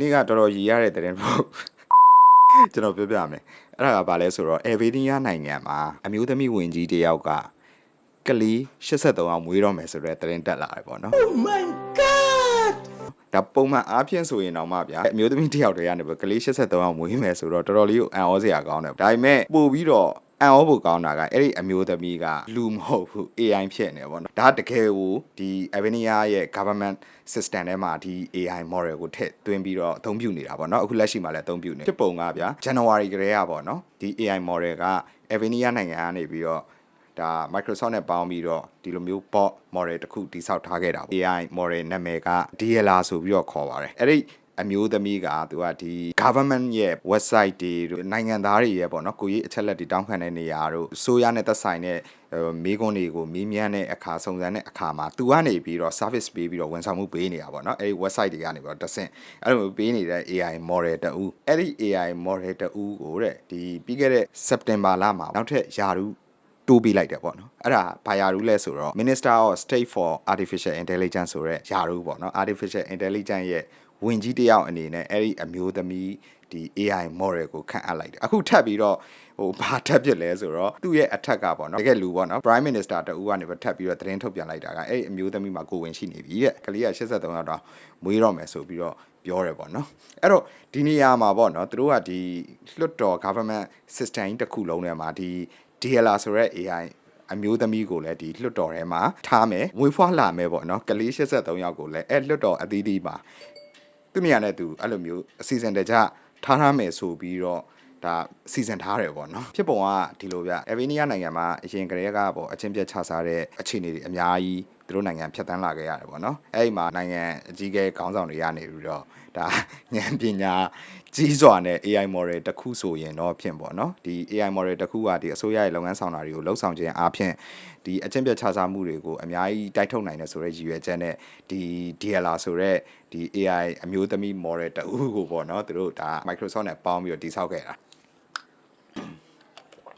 နေ့ကတော်တော်ရည်ရတဲ့တဲ့ပေါ့ကျွန်တော်ပြောပြမယ်အဲ့ဒါကဘာလဲဆိုတော့အေဗီနီးယားနိုင်ငံမှာအမျိုးသမီးဝင်ကြီးတစ်ယောက်ကကလေး83အောင်မွေးတော့မယ်ဆိုတော့တဲ့တက်လာတယ်ပေါ့နော် Oh my god ဒါပုံမှန်အားဖြင့်ဆိုရင်တော့မှဗျာအမျိုးသမီးတစ်ယောက်တည်းကနေပဲကလေး83အောင်မွေးမယ်ဆိုတော့တော်တော်လေးကိုအံ့ဩစရာကောင်းတယ်ဒါပေမဲ့ပို့ပြီးတော့ အံ့ဩဖို့ကောင်းတာကအဲ့ဒီအမျိုးသမီးကလူမဟုတ်ဘူး AI ဖြစ်နေပေါ့နော်ဒါတကယ်ကိုဒီ Avenia ရဲ့ government system ထဲမှာဒီ AI model ကိုထည့်သွင်းပြီးတော့အသုံးပြုနေတာပေါ့နော်အခုလက်ရှိမှာလည်းအသုံးပြုနေဖြစ်ပုံကဗျာ January ကလေးကပေါ့နော်ဒီ AI model က Avenia နိုင်ငံကနေပြီးတော့ဒါ Microsoft နဲ့ပေါင်းပြီးတော့ဒီလိုမျိုး bot model တစ်ခုတိစောက်ထားခဲ့တာပေါ့ AI model နာမည်က DLR ဆိုပြီးတော့ခေါ်ပါတယ်အဲ့ဒီ အမျိုးသမီးကသူကဒီ government ရဲ့ website တွေတို့နိုင်ငံသားတွေရဲ့ပေါ့နော်ကိုကြီးအချက်လက်တွေတောင်းခံတဲ့နေရာတို့ဆိုရနဲ့သက်ဆိုင်တဲ့ဟိုမိကွန်းတွေကိုမီးမြန်းတဲ့အခါစုံစမ်းတဲ့အခါမှာသူကနေပြီးတော့ service ပေးပြီးတော့ဝန်ဆောင်မှုပေးနေတာပေါ့နော်အဲ့ဒီ website တွေကနေပြီးတော့တဆင့်အဲ့လိုပေးနေတဲ့ AI model တူအဲ့ဒီ AI model တူကိုတဲ့ဒီပြီးခဲ့တဲ့ September လမှာနောက်ထပ်ယာရုတိုးပေးလိုက်တယ်ပေါ့နော်အဲ့ဒါဘာယာရုလဲဆိုတော့ Minister of State for Artificial Intelligence ဆိုတဲ့ယာရုပေါ့နော် Artificial Intelligence ရဲ့ ဝင်ကြီးတယောက်အနေနဲ့အဲ့ဒီအမျိုးသမီးဒီ AI model ကိုခန့်အပ်လိုက်တယ်အခုထပ်ပြီးတော့ဟိုဘာထပ်ဖြစ်လဲဆိုတော့သူ့ရဲ့အထက်ကပေါ့နော်တကယ်လူပေါ့နော် Prime Minister တူကနေပဲထပ်ပြီးတော့သတင်းထုတ်ပြန်လိုက်တာကအဲ့ဒီအမျိုးသမီးမှာကိုဝင်ရှိနေပြီတဲ့ကလေးက83ရောက်တော့မွေးတော့မယ်ဆိုပြီးတော့ပြောတယ်ပေါ့နော်အဲ့တော့ဒီနေရာမှာပေါ့နော်သူတို့ကဒီလွတ်တော် government system ကြီးတစ်ခုလုံးထဲမှာဒီ DLR ဆိုတဲ့ AI အမျိုးသမီးကိုလည်းဒီလွတ်တော်ထဲမှာထားမယ်မွေးဖွားလာမယ်ပေါ့နော်ကလေး83ယောက်ကိုလည်းအဲ့လွတ်တော်အသီးသီးပါ သူ့နေရာနဲ့သူအဲ့လိုမျိုးအစီအစဉ်တကြထားထားမယ်ဆိုပြီးတော့ဒါစီစဉ်ထားတယ်ပေါ့နော်ဖြစ်ပုံကဒီလိုဗျအဗီနီးယားနိုင်ငံမှာအရင်ကတည်းကပေါ့အချင်းပြတ်ချစားတဲ့အခြေအနေတွေအများကြီး သူတို့နိုင်ငံဖြတ်တန်းလာခဲ့ရတယ်ပေါ့နော်အဲ့ဒီမှာနိုင်ငံအကြီးအကဲခေါင်းဆောင်တွေရနေပြီးတော့ဒါဉာဏ်ပညာကြီးစွာနဲ့ AI model တစ်ခုဆိုရင်တော့ဖြစ်ပေါ့နော်ဒီ AI model တစ်ခုကဒီအစိုးရရဲ့လုပ်ငန်းဆောင်တာတွေကိုလှုပ်ဆောင်ခြင်းအပြင်ဒီအချင်းပြတ်ချစားမှုတွေကိုအများကြီးတိုက်ထုတ်နိုင်တယ်ဆိုတဲ့ရည်ရွယ်ချက်နဲ့ဒီ DLR ဆိုတဲ့ဒီ AI အမျိုးသမီး model တအူးကိုပေါ့နော်သူတို့ဒါ Microsoft နဲ့ပေါင်းပြီးတော့တည်ဆောက်ခဲ့တာ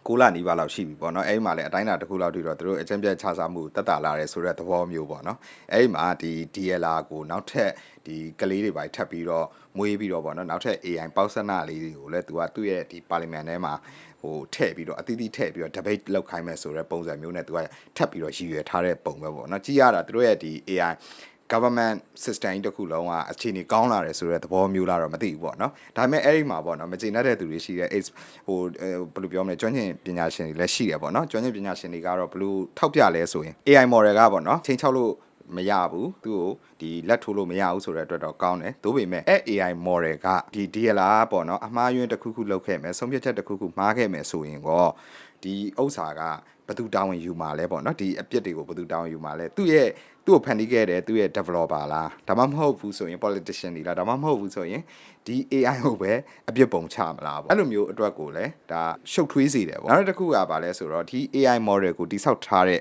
ကိုလာနီးပါးလောက်ရှိပြီပေါ့နော်အဲ့ဒီမှာလည်းအတိုင်းအတာတစ်ခုလောက်ထိတော့သူတို့အကျဉ်းပြတ်ခြားစားမှုတက်တာလာတယ်ဆိုတဲ့သဘောမျိုးပေါ့နော်အဲ့ဒီမှာဒီ DLR ကိုနောက်ထပ်ဒီကလေးတွေပါထပ်ပြီးတော့မွေးပြီးတော့ပေါ့နော်နောက်ထပ် AI ပေါက်စနာလေးတွေကိုလည်းသူကသူ့ရဲ့ဒီပါလီမန်ထဲမှာဟိုထည့်ပြီးတော့အသီးသီးထည့်ပြီးတော့ debate လုပ်ခိုင်းမယ်ဆိုတဲ့ပုံစံမျိုးနဲ့သူကထပ်ပြီးတော့ရည်ရွယ်ထားတဲ့ပုံပဲပေါ့နော်ကြည့်ရတာသူတို့ရဲ့ဒီ AI government system ကြီးတစ်ခုလုံးကအခြေအနေကောင်းလာတယ်ဆိုတဲ့သဘောမျိုးလာတော့မသိဘူးပေါ့နော်ဒါပေမဲ့အဲ့ဒီမှာပေါ့နော်မကျေနပ်တဲ့သူတွေရှိတယ် AIDS ဟိုဘယ်လိုပြောမလဲကျွမ်းကျင်ပညာရှင်တွေလည်းရှိတယ်ပေါ့နော်ကျွမ်းကျင်ပညာရှင်တွေကတော့ဘယ်လိုထောက်ပြလဲဆိုရင် AI model ကပေါ့နော်ချိန်ချောက်လို့မရဘူးသူ့ကိုဒီလက်ထိုးလို့မရဘူးဆိုတဲ့အတွက်တော့ကောင်းတယ်သို့ပေမဲ့အဲ AI model ကဒီ DLR ပေါ့နော်အမှားယွင်းတစ်ခုခုလုပ်ခဲ့မယ်ဆုံးဖြတ်ချက်တစ်ခုခုမှားခဲ့မယ်ဆိုရင်ကောဒီဥစ္စာကဘယ် သူတာဝန်ယူမှာလဲပေါ့နော်ဒီအပြစ်တွေကိုဘယ်သူတာဝန်ယူမှာလဲသူ့ရဲ့သူ့ကိုဖန်တီးခဲ့တယ်သူ့ရဲ့ developer လားဒါမှမဟုတ်ဘူးဆိုရင် politician တွေလားဒါမှမဟုတ်ဘူးဆိုရင်ဒီ AI ကိုပဲအပြစ်ပုံချမလားပေါ့အဲ့လိုမျိုးအတွက်ကိုလည်းဒါရှုပ်ထွေးစေတယ်ပေါ့နောက်တစ်ခုကပါလဲဆိုတော့ဒီ AI model ကိုတိဆောက်ထားတဲ့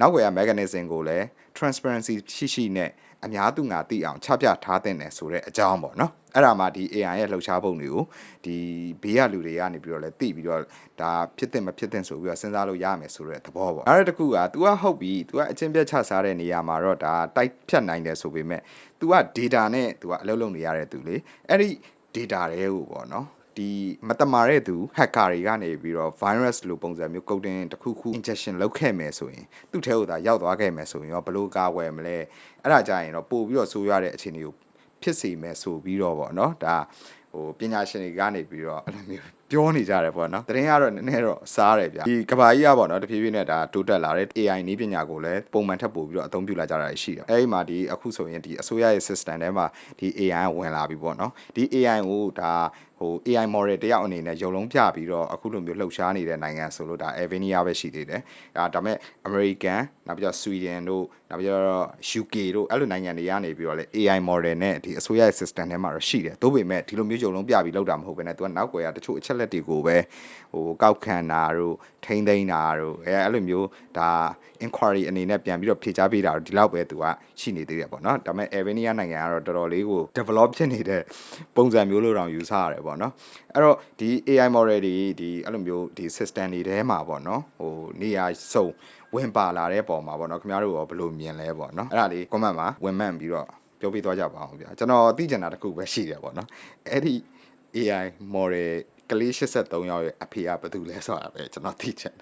နောက်ွယ်က mechanism ကိုလည်း transparency ရှိရှိနဲ့ အများသူငါသိအောင်ချပြထားတဲ့နယ်ဆိုတဲ့အကြောင်းပေါ့နော်အဲ့ဒါမှဒီ AI ရဲ့လှုပ်ရှားပုံတွေကိုဒီဘေးကလူတွေကနေပြီးတော့လဲသိပြီးတော့ဒါဖြစ်တဲ့မဖြစ်တဲ့ဆိုပြီးတော့စဉ်းစားလို့ရမယ်ဆိုတဲ့သဘောပေါ့အဲ့ဒါတခုက तू ကဟုတ်ပြီ तू ကအချင်းပြတ်ချစားတဲ့နေရာမှာတော့ဒါတိုက်ဖြတ်နိုင်တယ်ဆိုပေမဲ့ तू က data နဲ့ तू ကအလုပ်လုပ်နေရတဲ့သူလေအဲ့ဒီ data တွေကိုပေါ့နော် ဒီမတမာတဲ့သူ hacker တွေကနေပြီးတော့ virus လိုပုံစံမျိုး coding တစ်ခုခု injection လုပ်ခဲ့မယ်ဆိုရင်သူ့ထဲကိုသာရောက်သွားခဲ့မယ်ဆိုရင်ရောဘယ်လိုကာကွယ်မလဲအဲ့ဒါကြရင်တော့ပို့ပြီးတော့ဆိုးရတဲ့အခြေအနေကိုဖြစ်စေမယ်ဆိုပြီးတော့ပေါ့နော်ဒါ ဟိုပညာရှင်တွေကနေပြီးတော့အဲ့လိုမျိုးပြောနေကြတယ်ပေါ့နော်တရင်ကတော့နည်းနည်းတော့စားတယ်ဗျဒီကဘာကြီးကပေါ့နော်တဖြည်းဖြည်းနဲ့ဒါတိုးတက်လာတဲ့ AI နည်းပညာကိုလည်းပုံမှန်ထပ်ပို့ပြီးတော့အသုံးပြုလာကြတာရှိတယ်အဲဒီမှာဒီအခုဆိုရင်ဒီအစိုးရရဲ့ system ထဲမှာဒီ AI ကဝင်လာပြီပေါ့နော်ဒီ AI ကိုဒါဟို AI model တယောက်အနေနဲ့ရုံလုံးပြပြီးတော့အခုလိုမျိုးလှုပ်ရှားနေတဲ့နိုင်ငံဆိုလို့ဒါ Avenia ပဲရှိသေးတယ်။အဲဒါပေမဲ့ American နောက်ပြီးတော့ Sweden တို့နောက်ပြီးတော့ UK တို့အဲ့လိုနိုင်ငံတွေကနေပြီးတော့လေ AI model နဲ့ဒီအစိုးရရဲ့ system ထဲမှာတော့ရှိတယ်။သို့ပေမဲ့ဒီလိုမျိုးရုံလုံးပြပြီးလှုပ်တာမဟုတ်ဘဲနဲ့သူကနောက်ွယ်ကတချို့အချက်လက်တွေကိုပဲဟိုကောက်ခံတာတို့ထိမ့်သိမ်းတာတို့အဲအဲ့လိုမျိုးဒါ inquiry အနေနဲ့ပြန်ပြီးတော့ဖြေချပေးတာတို့ဒီလောက်ပဲသူကရှိနေသေးတယ်ပေါ့နော်။ဒါပေမဲ့ Avenia နိုင်ငံကတော့တော်တော်လေးကို develop ဖြစ်နေတဲ့ပုံစံမျိုးလို့တောင်ယူဆရတယ်ပေါ့နော်အဲ့တော့ဒီ AI model တွေဒီအဲ့လိုမျိုးဒီ system တွေထဲမှာပေါ့နော်ဟိုနေရာစုံဝင်ပါလာတဲ့ပုံမှာပေါ့နော်ခင်ဗျားတို့ရောဘယ်လိုမြင်လဲပေါ့နော်အဲ့ဒါလေး comment မှာဝင်မှန်ပြီးတော့ ပြောပြသွားကြပါအောင်ဗျာကျွန်တော်သိချင်တာတစ်ခုပဲရှိတယ်ပေါ့နော်အဲ့ဒီ AI model ကလေး83ယောက်ရဲ့အဖေကဘာတူလဲဆိုတာပဲကျွန်တော်သိချင်တယ်